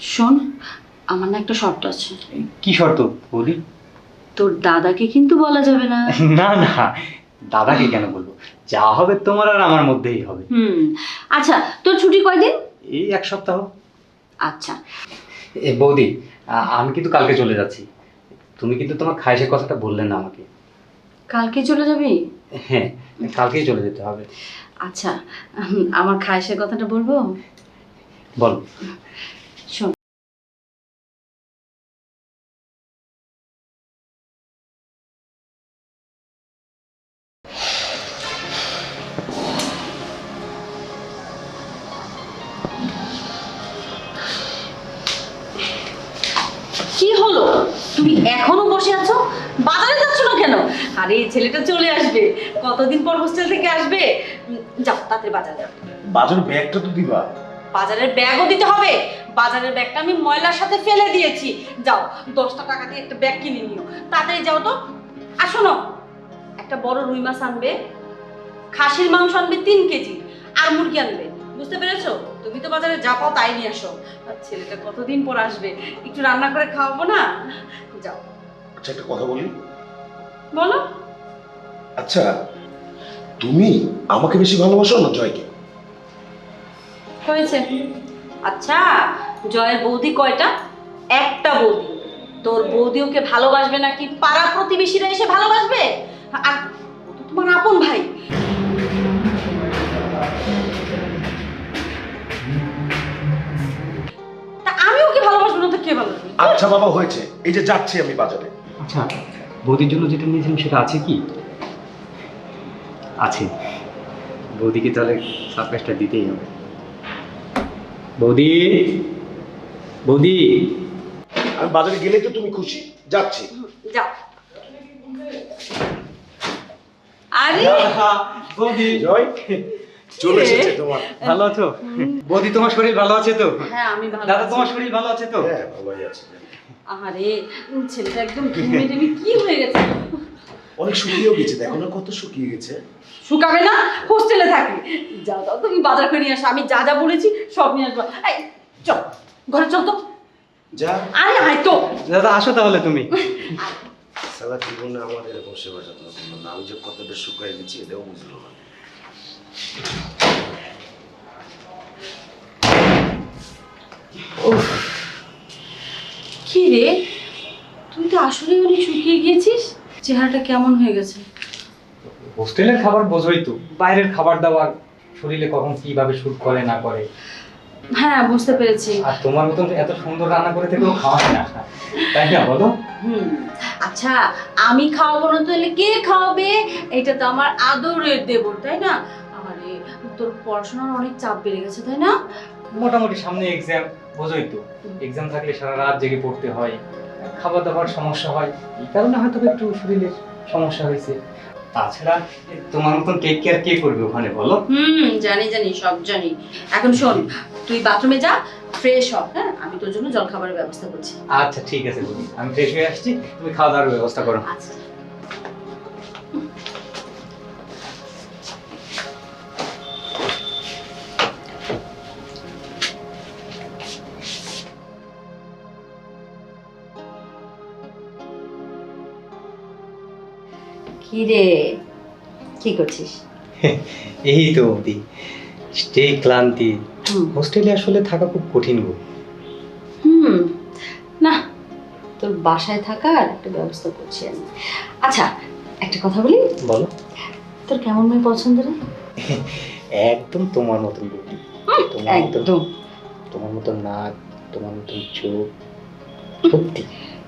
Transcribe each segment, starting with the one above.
শোন আমার না একটা শর্ত আছে। কি শর্ত? বলি। তোর দাদাকে কিন্তু বলা যাবে না। না না দাদাকে কেন বলব? যা হবে তোমার আর আমার মধ্যেই হবে। হুম আচ্ছা তোর ছুটি কয়দিন? এই এক সপ্তাহ। আচ্ছা। এ বৌদি আ- আমি কিন্তু কালকে চলে যাচ্ছি। তুমি কিন্তু তোমার খাইসের কথাটা বললে না আমাকে। কালকে চলে যাবি? হ্যাঁ কালকেই চলে যেতে হবে। আচ্ছা উম, আমার খায়েশের কথাটা বলব? বল। কি হলো? তুমি এখনও বসে আছো? বাজারে যাচ্ছ না কেন? আরে ছেলেটা চলে আসবে। কতদিন পর হোস্টেল থেকে আসবে? যাও তাড়াতাড়ি বাজারে যাও। বাজার ব্যাগটা তো দিবা। বাজারের ব্যাগও দিতে হবে। বাজারের ব্যাগটা আমি ময়লার সাথে ফেলে দিয়েছি। যাও দশটা টাকা দিয়ে একটা ব্যাগ কিনে নিও। তাড়াতাড়ি যাও তো। আর শোনো একটা বড় রুই মাছ আনবে খাসির মাংস আনবে তিন কেজি আর মুরগি আনবে। বুঝতে পেরেছ? তুমি তো বাজারে যা পাও তাই নিয়ে আসো আর ছেলেটা কতদিন পর আসবে? একটু রান্না করে খাওয়াবো না? যাও। আচ্ছা একটা কথা বলি। বলো। আচ্ছা তুমি আমাকে বেশি ভালোবাসো না জয়কে? হয়েছে। আচ্ছা জয়ের বৌদি কয়টা? একটা বৌদি। তোর বৌদি ওকে ভালোবাসবে নাকি পাড়া প্রতিবেশীরা এসে ভালোবাসবে? আর ও তো তোমার আপন ভাই। আচ্ছা বাবা হয়েছে এই যে যাচ্ছি আমি বাজারে। আচ্ছা বৌদির জন্য যেটা নিয়েছিলাম সেটা আছে কি? আছে। বৌদিকে তাহলে সারপ্রাইজটা দিতেই হবে। বৌদি বৌদি। আমি বাজারে গেলেই তো তুমি খুশি। যাচ্ছি। যাও। আরে! বৌদি। জয়। চলে এসেছে তোমার। ভালো আছো? বৌদি তোমার শরীর ভালো আছে তো? হ্যাঁ আমি ভালো দাদা তোমার শরীর ভালো আছে তো? হ্যাঁ ভালোই আছে। আরে ছেলেটা একদম ঘেমে টেমে কি হয়ে গেছে? অনেক শুকিয়েও গেছে দেখো না কত শুকিয়ে গেছে। শুকাবে না? হোস্টেলে থাকি যাও যাও তুমি বাজার করে নিয়ে আসো। আমি যা যা বলেছি সব নিয়ে আসব। এই চল ঘরে চল তো। যা। আরে আয় তো। দাদা আসো তাহলে তুমি। সারা জীবনে আমার এরকম সেবা যত্ন করল না। আমি যে কতটা শুকাই গেছি এটাও বুঝলো না। কি রে? তুই তো আসলে অনেক শুকিয়ে গিয়েছিস। চেহারাটা কেমন হয়ে গেছে? হোস্টেলের খাবার বোঝোই তো। বাইরের খাবার দাবার শরীরে কখন কীভাবে শুট করে না করে? হ্যাঁ বুঝতে পেরেছি। আর তোমার মতন এত সুন্দর রান্না করে থেকেও খাওয়ায় না। তাই না বলো? হুম। আচ্ছা আমি খাওয়াবো না তাহলে কে খাওয়াবে? এটা তো আমার আদরের দেবর তাই না? তোর পড়াশোনার অনেক চাপ বেড়ে গেছে তাই না? মোটামুটি সামনে এক্সাম বোঝোই তো। এক্সাম থাকলে সারা রাত জেগে পড়তে হয় খাবার দাবার সমস্যা হয় এই কারণে হয়তো একটু শরীরের সমস্যা হয়েছে। তাছাড়া তোমার মতন টেক কেয়ার কে করবে ওখানে বলো? হুম জানি জানি সব জানি। এখন শোন তুই বাথরুমে যা ফ্রেশ হ হ্যাঁ? আমি তোর জন্য জল খাবারের ব্যবস্থা করছি। আচ্ছা ঠিক আছে বলি। আমি ফ্রেশ হয়ে আসছি তুমি খাওয়া দাওয়ার ব্যবস্থা করো। আচ্ছা। কি রে কি করছিস? এই তো অবধি। স্টে ক্লান্তি। হোস্টেলে আসলে থাকা খুব কঠিন গো। হুম। না তোর বাসায় থাকার একটা ব্যবস্থা করছি আমি। আচ্ছা একটা কথা বলি? বলো। তোর কেমন মেয়ে পছন্দ রে? একদম তোমার মতন তোমার একদম। তোমার মতন নাক তোমার মতন চোখ। সত্যি।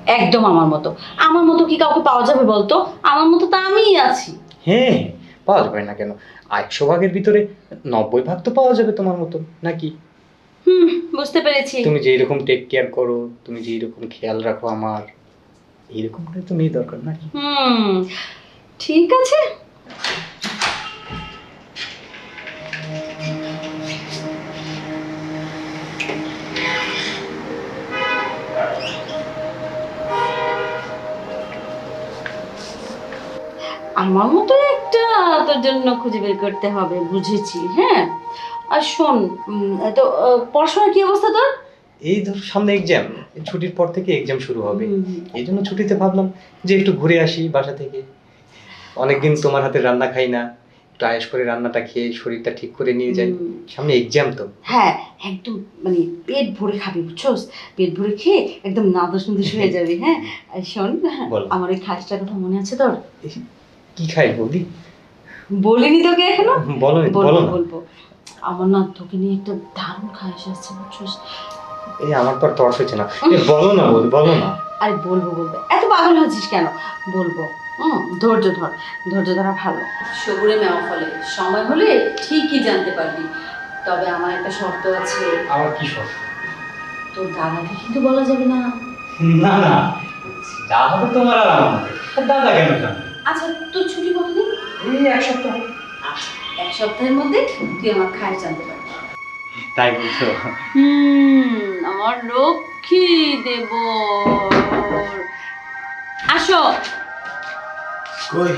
একদম আমার মতো। আমার মতো কি কাউকে পাওয়া যাবে বলতো? আমার মতো তো আমিই আছি। হ্যাঁ পাওয়া যাবে না কেন? একশো ভাগের ভিতরে নব্বই ভাগ তো পাওয়া যাবে তোমার মতো নাকি? হুম বুঝতে পেরেছি। তুমি যেই রকম টেক কেয়ার করো তুমি যেই রকম খেয়াল রাখো আমার এইরকম করে তো মেয়ে দরকার নাকি? হুম ঠিক আছে। আমার মতো একটা তোর জন্য খুঁজে বের করতে হবে বুঝেছি হ্যাঁ? আর শোন তো পড়াশোনার কি অবস্থা তোর? এই ধর সামনে এক্সাম ছুটির পর থেকে এক্সাম শুরু হবে। এই জন্য ছুটিতে ভাবলাম যে একটু ঘুরে আসি বাসা থেকে। অনেকদিন তোমার হাতে রান্না খাই না একটু আয়েস করে রান্নাটা খেয়ে শরীরটা ঠিক করে নিয়ে যাই। সামনে এক্সাম তো। হ্যাঁ একদম মানে পেট ভরে খাবি বুঝছোস? পেট ভরে খেয়ে একদম নাদোষ নাদোষ হয়ে যাবে হ্যাঁ? আর শোন। আমার ওই খাসটার কথা মনে আছে তোর? কি খাই বৌদি বলিনি তোকে এখনও? বলো বলো বলব না। বলব। আমার না তোকে নিয়ে একটা দারুণ খাস আসছে বুঝছোস? এই আমার তো আর তরস হচ্ছে না। এ, বলো না বৌদি বলো না। আরে বলব বলব। এত পাগল হচ্ছিস কেন? বলব। হুম ধৈর্য ধর। ধৈর্য ধরা ভালো। সবুরে মেওয়া ফলে। সময় হলে ঠিকই জানতে পারবি। তবে আমার একটা শর্ত আছে। আমার কি শখ তোর দাদাকে কিন্তু বলা যাবে না। না না। যা হবে তোমার আর আমার দাদা কেন জানবে? আচ্ছা তোর ছুটি কতদিন? এই এক সপ্তাহ। আচ্ছা, এক সপ্তাহের মধ্যে তুই আমার খায় জানতে পারবি তাই বলছো? হুম আমার লক্ষ্মী দেব আসো। কই?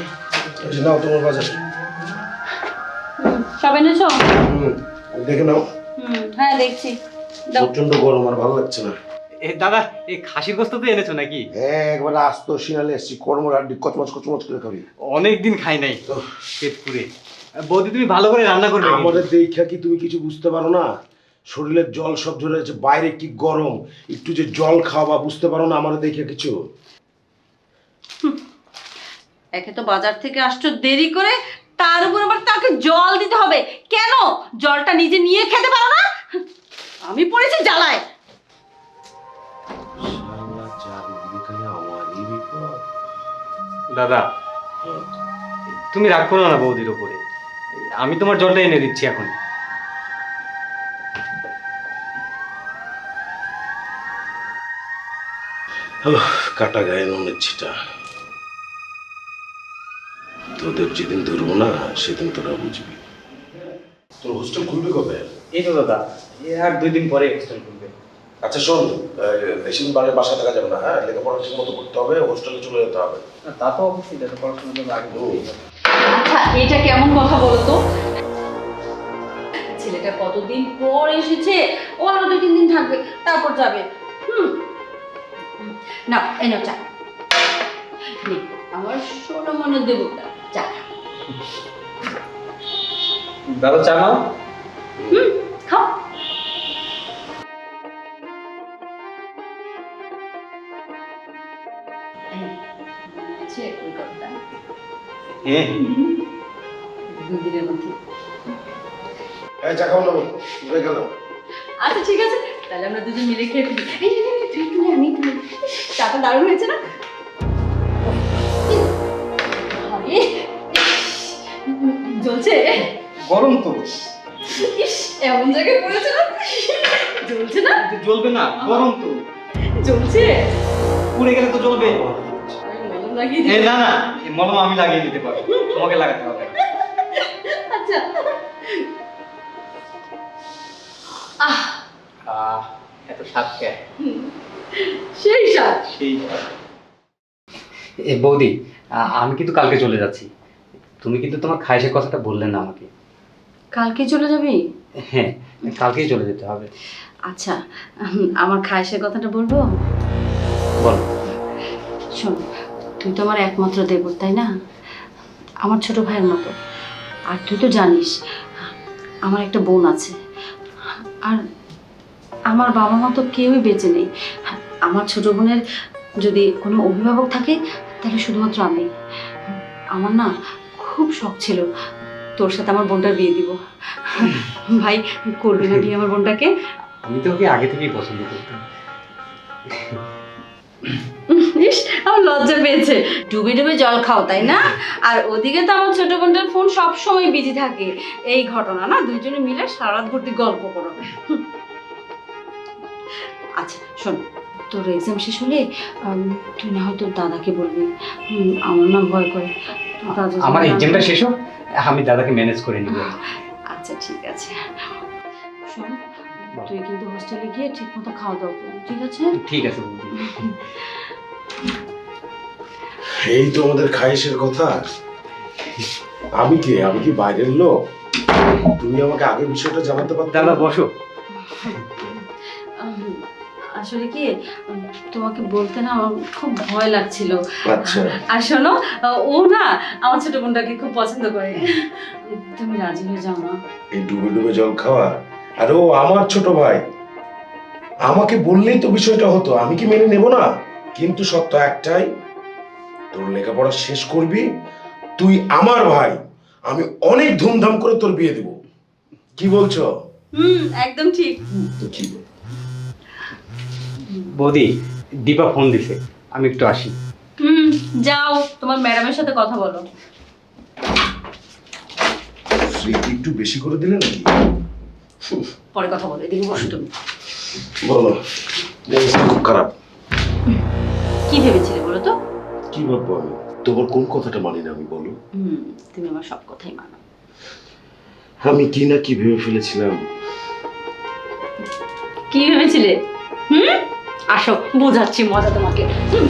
এই নাও তোমার বাজার। সব এনেছো? হুম, দেখে নাও। হুম হ্যাঁ দেখছি। প্রচণ্ড গরম আর ভালো লাগছে না। এ দাদা এই খাসির গোস্ত তো এনেছো নাকি? হ্যাঁ একবার আস্ত সিনালে এসছি কর্মর আড্ডি কচমচ কচমচ করে খাবি। অনেক দিন খাই নাই তো পেট পুরে বৌদি তুমি ভালো করে রান্না করবে আমাদের দেখা কি তুমি কিছু বুঝতে পারো না? শরীরের জল সব ঝরে যাচ্ছে বাইরে কি গরম? একটু যে জল খাওয়া বুঝতে পারো না আমাদের দেখে কিছু? একে তো বাজার থেকে আসছো দেরি করে তার উপর আবার তাকে জল দিতে হবে। কেন? জলটা নিজে নিয়ে খেতে পারো না? আমি পড়েছি জ্বালায়। দাদা তুমি রাগ করো না বৌদির ওপরে। আমি তোমার জলটা এনে দিচ্ছি এখন। কাটা গায়ে নুনের ছিটা। তোদের যেদিন ধরবো না সেদিন তোরা বুঝবি। তোর হোস্টেল খুলবে কবে? এই তো দাদা এ আর দুই দিন পরে হোস্টেল খুলবে। আচ্ছা শোন বেশি দিন বাড়ির বাসা থাকা যাবে না হ্যাঁ? লেখাপড়া ঠিক মতো করতে হবে হোস্টেলে চলে যেতে হবে। তা তো অবশ্যই পড়াশোনা তো আগে আচ্ছা এটা কেমন কথা বলতো ছেলেটা কতদিন পর এসেছে? ও আরও দুই তিন দিন থাকবে তারপর যাবে। হুম। না এনো চা। নে, আমার সোনা মনে দেবো চা। দাদা চা নাও। হুম। খাও এই, ওই কথাটা? হ্যাঁ দুই মধ্যে। এই চা খাও না হয়ে গেল। আচ্ছা ঠিক আছে তাহলে আমরা দুজন মিলে খেয়ে ফেলি। এই, এই, এই, তুই তুই আমি তুই চাটা দারুণ হয়েছে না? জ্বলছে? গরম তো। ইস এমন জায়গায় পড়েছে না? জ্বলছে না? জ্বলবে না গরম তো। জ্বলছে? পুড়ে গেলে তো জ্বলবে। এ না না এই মলম আমি লাগিয়ে দিতে পারব। তোমাকে লাগাতে হবে। আচ্ছা। আহ। আহ এত স্বাদ কে? সেই স্বাদ। সেই এ বৌদি আমি কিন্তু কালকে চলে যাচ্ছি। তুমি কিন্তু তোমার খাইসের কথাটা বললে না আমাকে। কালকে চলে যাবি? হ্যাঁ কালকেই চলে যেতে হবে। আচ্ছা আমার খায়েশের কথাটা বলব? বলো। শোন তুই তো আমার একমাত্র দেবর তাই না? আমার ছোট ভাইয়ের মতো। আর তুই তো জানিস আমার একটা বোন আছে। আর আমার বাবা মা তো কেউই বেঁচে নেই। আমার ছোট বোনের যদি কোনো অভিভাবক থাকে তাহলে শুধুমাত্র আমি। আমার না খুব শখ ছিল তোর সাথে আমার বোনটার বিয়ে দিব। ভাই করবি না বিয়ে আমার বোনটাকে? আমি তো ওকে আগে থেকেই পছন্দ করতাম। ইস আমার লজ্জা পেয়েছে। ডুবে ডুবে জল খাও তাই না? আর ওদিকে তো আমার ছোট বোনটার ফোন সব সময় বিজি থাকে। এই ঘটনা না? দুইজনে মিলে সারা রাত ভর্তি গল্প করো। আচ্ছা শোন তোর এক্সাম শেষ হলে তুই না হয় তোর দাদাকে বলবি। আমার না ভয় করে। আমার এক্সামটা শেষ হোক আমি দাদাকে ম্যানেজ করে নিব। আচ্ছা ঠিক আছে। শোন তুই কিন্তু হোস্টেলে গিয়ে ঠিক মতো খাওয়া দাওয়া করবি ঠিক আছে? ঠিক আছে এই তো আমাদের খাইশের কথা। আমি কে? আমি কি বাইরের লোক? তুমি আমাকে আগে বিষয়টা জানাতে পারতে? দাদা বসো। আসলে কি তোমাকে বলতে না আমার খুব ভয় লাগছিল। আচ্ছা। আর শোনো ও না আমার ছোট বোনটাকে খুব পছন্দ করে। তুমি রাজি হয়ে যাও না। এই ডুবে ডুবে জল খাওয়া আর ও আমার ছোট ভাই। আমাকে বললেই তো বিষয়টা হতো আমি কি মেনে নেব না? কিন্তু সত্য একটাই তোর লেখাপড়া শেষ করবি তুই আমার ভাই আমি অনেক ধুমধাম করে তোর বিয়ে দেব। কি বলছো? হুম একদম ঠিক। তো কি? বৌদি দীপা ফোন দিছে আমি একটু আসি। হুম যাও তোমার ম্যাডামের সাথে কথা বলো। স্মৃতি একটু বেশি করে দিলে নাকি? পরে কথা বলো এদিকে বসো তুমি। বলো খুব খারাপ। কি ভেবেছিলে বলো তো? কি ভাববো আমি? তোমার কোন কথাটা মানি না আমি বলো। তুমি আমার সব কথাই মানো। আমি কি না কি ভেবে ফেলেছিলাম? কি ভেবেছিলে? হুম? আসো বোঝাচ্ছি মজা তোমাকে। হুম।